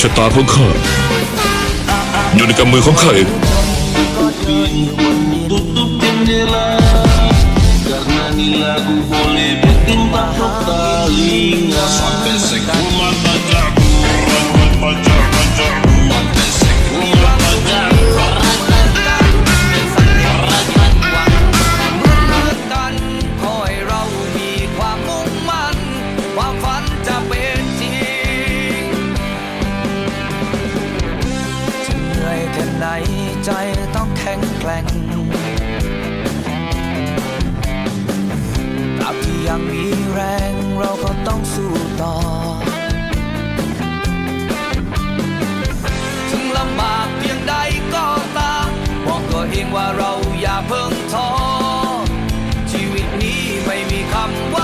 ชะตาของข้าอยู่ในกำมือของข้าเอง Karena nila ku boleh bikin tak ใจต้องแข็งแกร่งตราบที่ยังมีแรงเราก็ต้องสู้ต่อ ถึงลำบากเพียงใดก็ตามบอกตัวเองว่าเราอย่าเพิ่งท้อชีวิตนี้ไม่มีคำว่า